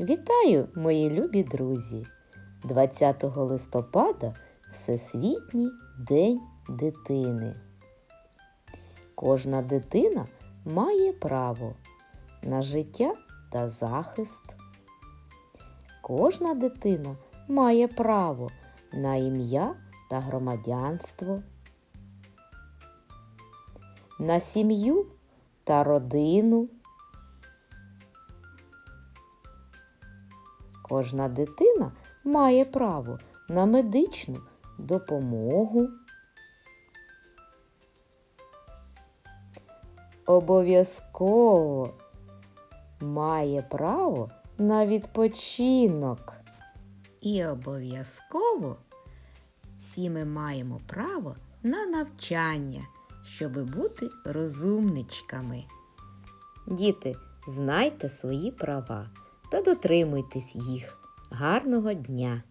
Вітаю, мої любі друзі! 20 листопада Всесвітній день дитини. Кожна дитина має право на життя та захист. Кожна дитина має право на ім'я та громадянство, на сім'ю та родину. Кожна дитина має право на медичну допомогу. Обов'язково має право на відпочинок. І обов'язково всі ми маємо право на навчання, щоб бути розумничками. Діти, знайте свої права та дотримуйтесь їх. Гарного дня!